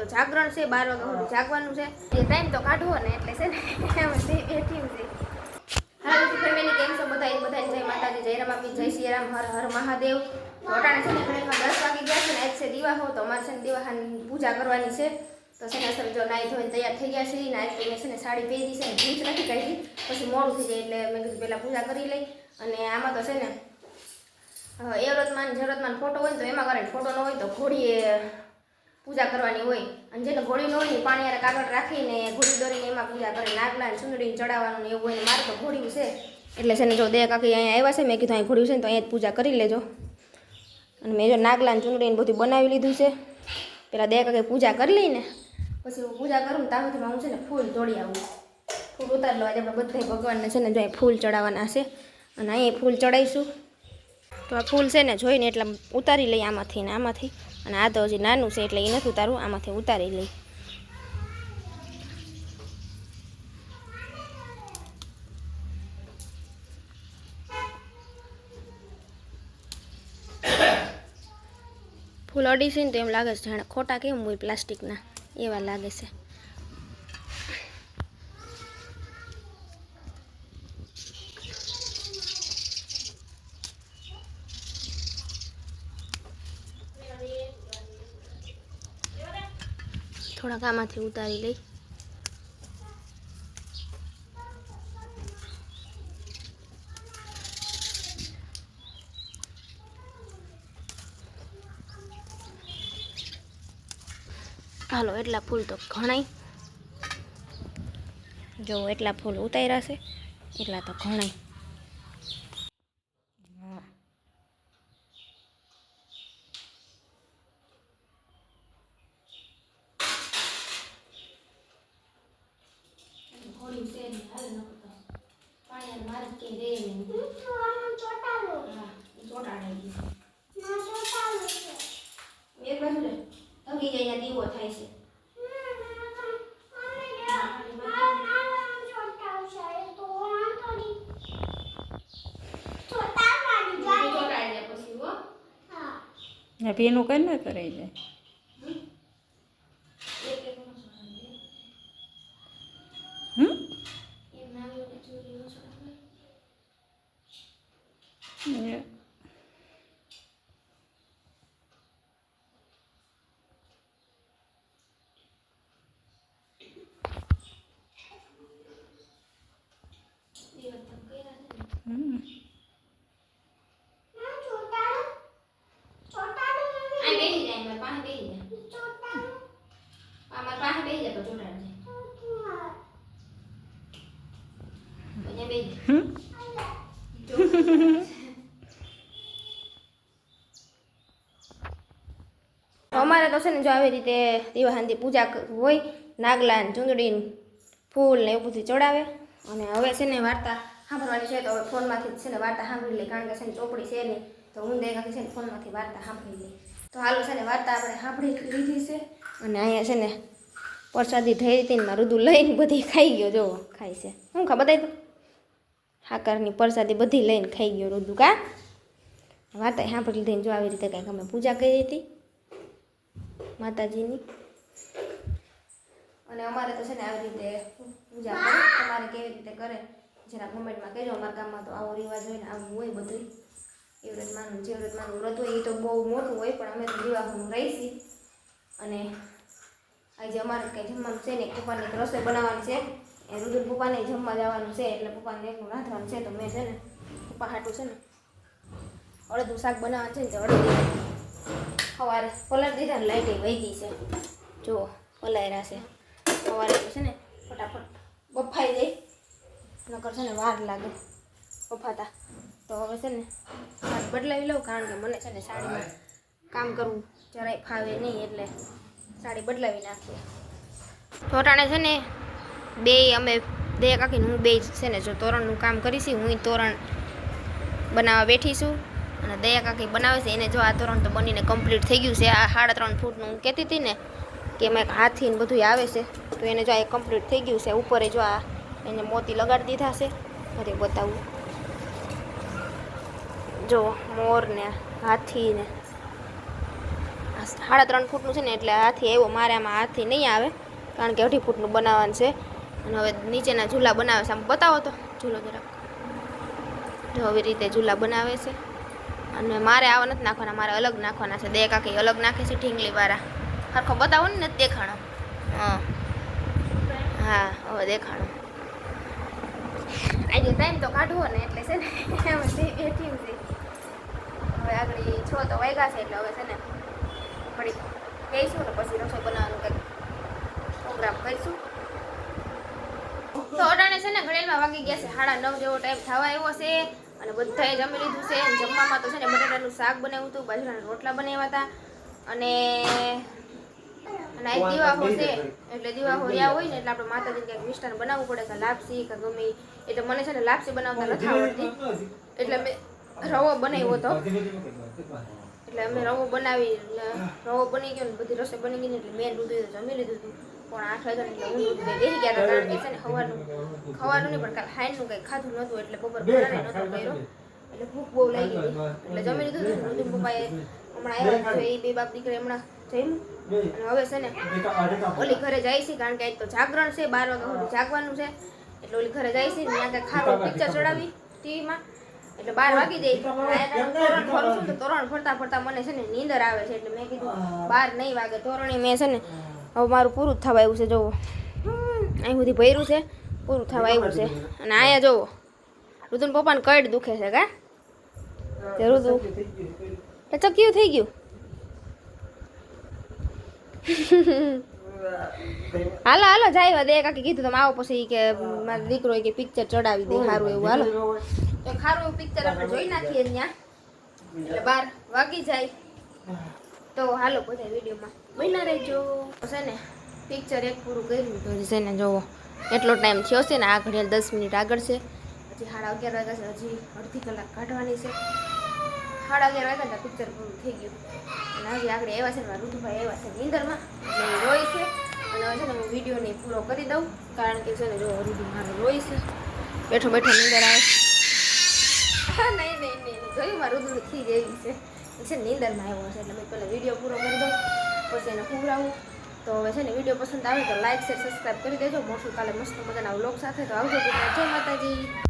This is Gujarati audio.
તો જાગરણ છે, બાર વાગ્યા સુધી જાગવાનું છે. એ ટાઈમ તો કાઢવો ને એટલે છે ને બેઠી છે. હાલો ફેમિલી કેમ છો? બધા બધા જય માતાજી, જય રમાપી જય શ્રી રામ હર હર મહાદેવ. તો અટાણે છે ને ઘણીમાં દસ વાગી ગયા છે ને, આજ છે દિવાહો તો અમારે છે ને દિવાહાની પૂજા કરવાની છે. તો છે ને અસર જો નાઈ ધોઈને તૈયાર થઈ ગયા છે નાઈ ધોઈને છે ને સાડી પહેરી છે ને ભૂત નથી કાઢી. પછી મોડું થઈ જાય એટલે મેં કીધું પહેલાં પૂજા કરી લઈ. અને આમાં તો છે ને હવે એવરતમાન જરૂરતમાન ફોટો હોય ને તો એમાં કરે ફોટો ન હોય તો ઘોડીએ પૂજા કરવાની હોય. અને જેને ઘોડી ન પાણી યાર કાગળ રાખીને ઘોડી દોરીને એમાં પૂજા કરે. નાગલા ચુંદડી ચડાવવાનું એવું હોય ને મારે તો ઘોડ્યું છે. એટલે છે ને જો દે કાકી અહીંયા આવ્યા છે, મેં કીધું અહીં ઘોડ્યું છે ને તો અહીંયા જ પૂજા કરી લેજો. અને મેં જો નાગલા ને બધું બનાવી લીધું છે. પેલા દે કાકી પૂજા કરી લઈને પછી હું પૂજા કરું ને ત્યાં હું છે ને ફૂલ તોડી આવું. ફૂલ ઉતાર લો આજે આપણે બધા ભગવાનને છે ને જો અહીં ફૂલ ચડાવવાના છે. અને અહીંયા ફૂલ ચડાવીશું. તો આ ફૂલ છે ને જોઈને એટલે ઉતારી લઈ આમાંથી ને આમાંથી. અને આ તો હજી નાનું છે એટલે એ નથી ઉતારવું, આમાંથી ઉતારી લઈ. ફૂલ અડી છે ને તો એમ લાગે છે જાણે ખોટા કેમ હોય પ્લાસ્ટિકના? એવા લાગે છે. થોડાક આમાંથી ઉતારી લઈ. હાલો, એટલા ફૂલ તો ઘણાય. જો, એટલા ફૂલ ઉતાર્યા છે, એટલા તો ઘણાય. ઘોડી છે ને હાલ ન કરતો પાણી મારે કે રે ને હા ચોટાડે ગઈ એક બાજુ લે? તગી જાય દીવો થાય છે. ને ભીનું કઈ ન કરાઈ જાય એક એક નો ચોટાડી દે હમ એમ નાવી ઓલે ચોરી નો ચોટાડે ને દીવા તમ કર્યા છે ને હમ આ બેસી જાય મારા પાસે બેસી જાય આ મારા પાસે બેસી જાય તો ચોટાડી જાય અહીંયા બેસી હમ અમારે તો છે ને જો આવી રીતે દિવાહાંતી પૂજા ક- હોય નાગલા ને ચૂંદડી ને ફૂલ ને એવું બધું ચડાવે અને હવે છે ને વાર્તા સાંભળવાની છે તો હવે ફોનમાંથી જ છે ને વાર્તા સાંભળી લઈ કારણ કે છે ને ચોપડી છે નહીં. તો હું દેખાતી છે ને ફોનમાંથી વાર્તા સાંભળી લઈ તો હાલો છે ને વાર્તા આપણે સાંભળી લીધી છે. અને અહીંયા છે ને પ્રસાદી થઈ હતી ને રુદુ લઈને બધી ખાઈ ગયો જો ખાય છે. શું ખા બતાવી તો હાકરની પ્રસાદી બધી લઈને ખાઈ ગયો રુદુ કા? વાર્તા સાંભળી લીધી જો આવી રીતે કાંઈ અમે પૂજા કરી હતી માતાજીની. અને અમારે તો છે ને આવી રીતે પૂજા કરે, તમારે કેવી રીતે કરે? જરા કોમેન્ટમાં કહેજો અમારા ગામમાં તો આવો રિવાજ હોય ને આવું હોય બધું એ વ્રતમાનું જે વ્રતમાનું વ્રત હોય એ તો બહુ મોટું હોય, પણ અમે તો વિવાહનું રહીશી. અને આજે અમારે કંઈ જમવાનું છે ને પપ્પાને એક રસોઈ બનાવવાની છે. એ રુદ્ર પપ્પાને જમવા જવાનું છે, એટલે પપ્પાને એકલું રાંધવાનું છે, તો મેં છે ને પપ્પા હાટું છે ને અડધું શાક બનાવવાનું છે ને તો અડધું સવારે પલર દીધા ને લાઈટે વહી ગઈ છે. જુઓ પલાયરા છે. સવારે છે ને ફટાફટ બફાઈ જાય નકર છે ને વાર લાગે પફાતા તો હવે છે ને બદલાવી લઉં કારણ કે મને છે ને સાડીમાં કામ કરવું જરાય ફાવે નહીં એટલે સાડી બદલાવી નાખીએ ટોટાણે છે ને બે અમે બે કાકીને હું બે છે ને જો તોરણનું કામ કરીશી, હું તોરણ બનાવવા બેઠી છું અને દયા કાકી બનાવે છે, એને જો આ તોરણ તો બનીને કમ્પ્લીટ થઈ ગયું છે. આ સાડા ત્રણ ફૂટનું હું કહેતી હતી ને કે એમાં એક હાથી ને બધું આવે છે, તો એને જો આ કમ્પ્લીટ થઈ ગયું છે, ઉપર જો આ એને મોતી લગાડી દીધા છે. અરે બતાવું. જો, મોર ને હાથી ને સાડા ત્રણ ફૂટનું છે ને એટલે હાથી આવ્યો. મારે આમાં હાથી નહીં આવે, કારણ કે અઢી ફૂટનું બનાવવાનું છે. અને હવે નીચેના ઝૂલા બનાવે છે. આમ બતાવો તો, ઝૂલો જરાક. જો આવી રીતે ઝૂલા બનાવે છે. અને મારે આવા નથી નાખવાના, મારે અલગ નાખવાના છે. દે કાકી અલગ નાખે છે ઠીંગલીવાળા સરખો બતાવો ને, નથી દેખાણો. હા. હા, હવે દેખાણો. આજે ટાઈમ તો કાઢવો ને એટલે છે ને એમ બેઠી હવે આગળ છ તો વાગ્યા છે એટલે હવે છે ને ઘડી બેસીશું ને પછી રસોઈ બનાવવાનું કંઈક પ્રોગ્રામ કરીશું. તો અટાણે છે ને ઘડેલમાં વાગી ગયા છે, સાડા નવ જેવો ટાઈમ થવા આવ્યો છે અને બધાએ જમી લીધું છે. જમવામાં તો છે ને બટાટાનું શાક બનાવ્યું હતું, બાજરાના રોટલા બનાવ્યા હતા અને અને આ દિવાહો છે એટલે દીવા રહ્યા હોય ને એટલે આપણે માતાજીને કંઈક મિષ્ટાન બનાવવું પડે કે લાપસી કે ગમે એટલે મને છે ને લાપસી બનાવતા નથી આવડતી. એટલે મેં રવો બનાવ્યો હતો. એટલે અમે રવો બનાવી રવો બની ગયો ને બધી રસોઈ બની ગઈ ને એટલે મેં દૂધ જમી લીધું હતું પણ આઠ વાગ્યા એટલે હું દૂધ બેસી ગયા હતા કારણ કે છે ને ખવાનું ખવાનું નહીં પણ કાલ હાઈનું કંઈ ખાધું નહોતું એટલે બપોર ભરાને નહોતો કર્યો. એટલે ભૂખ બહુ લાગી ગઈ. એટલે જમી લીધું હતું પપ્પાએ હમણાં આવ્યા તો એ બે બાપ દીકરા હમણાં જમ્યું. હવે છે ને ઓલી ઘરે જાય છે કારણ કે આજ તો જાગરણ છે બાર વાગ્યા સુધી જાગવાનું છે. એટલે ઓલી ઘરે જાય છે ને ત્યાં કંઈક ખારો પિક્ચર ચડાવી ટીવીમાં. એટલે બાર વાગી જાય. તોરણ ફરું છું તો તોરણ ફરતા ફરતા મને છે ને નીંદર આવે છે. એટલે મેં કીધું બાર નહીં વાગે તોરણી મેં છે ને હવે મારું પૂરું જ થવા આવ્યું છે જોવો. અહીં સુધી ભર્યું છે પૂરું થવા આવ્યું છે. અને અહીંયા જોવો. રુદુન પપ્પાને કડ દુખે છે કા? તે એ ચક્યું થઈ ગયું? હાલો હાલો, જાય દે કાકી કીધું તમે આવો પછી કે મારો દીકરો કે પિક્ચર ચડાવી દે સારું એવું, હાલો. તો સારું એવું પિક્ચર આપણે જોઈ નાખીએ ત્યાં એટલે બાર વાગી જાય. તો હાલો, બધા વિડીયોમાં બન્યા રહેજો. છે ને પિક્ચર એક પૂરું કર્યું તો છે ને, જોવો. એટલો ટાઈમ થયો છે ને આ ઘડિયાળ દસ મિનિટ આગળ છે. હજી સાડા અગિયાર વાગ્યા છે, હજી અડધી કલાક કાઢવાની છે. સાડા અગિયાર વાગ્યા હતા પિક્ચર પૂરું થઈ ગયું. અને હજી આગળ એવા છે મારા ઋતુભાઈ એવા છે નીંદરમાં. એટલે રોય છે. અને હવે છે ને હું વિડીયોને પૂરો કરી દઉં. કારણ કે છે ને જો ઋતુ મારો રોય છે. બેઠો બેઠો નીંદર આવે હા, નહીં નહીં નહીં. જોયું મારું ઋતુ થઈ જેવી છે. છે નીંદરમાં આવ્યો છે. એટલે મેં પહેલાં વીડિયો પૂરો કરી દઉં. પછી એને ખવડાવું. તો હવે છે ને વીડિયો પસંદ આવે તો લાઈક શેર સબસ્ક્રાઈબ કરી દેજો. મોટું કાલે મસ્ત મજાના વ્લોગ સાથે. તો આવજો જય માતાજી.